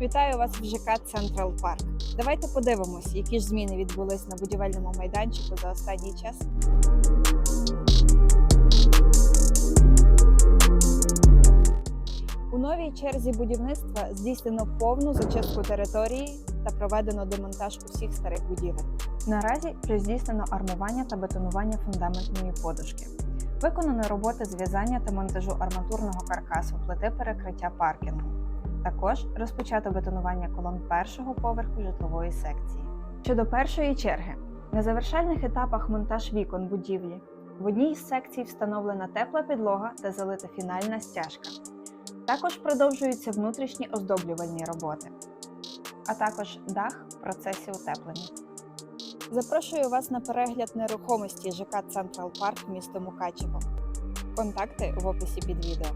Вітаю вас в ЖК Централ Парк. Давайте подивимось, які ж зміни відбулись на будівельному майданчику за останній час. У новій черзі будівництва здійснено повну зачистку території та проведено демонтаж усіх старих будівель. Наразі вже здійснено армування та бетонування фундаментної подушки. Виконано роботи з в'язання та монтажу арматурного каркасу плити перекриття паркінгу. Також розпочато бетонування колон першого поверху житлової секції. Щодо першої черги, на завершальних етапах монтаж вікон будівлі. В одній із секцій встановлена тепла підлога та залита фінальна стяжка. Також продовжуються внутрішні оздоблювальні роботи, а також дах в процесі утеплення. Запрошую вас на перегляд нерухомості ЖК Централ Парк місто Мукачево. Контакти в описі під відео.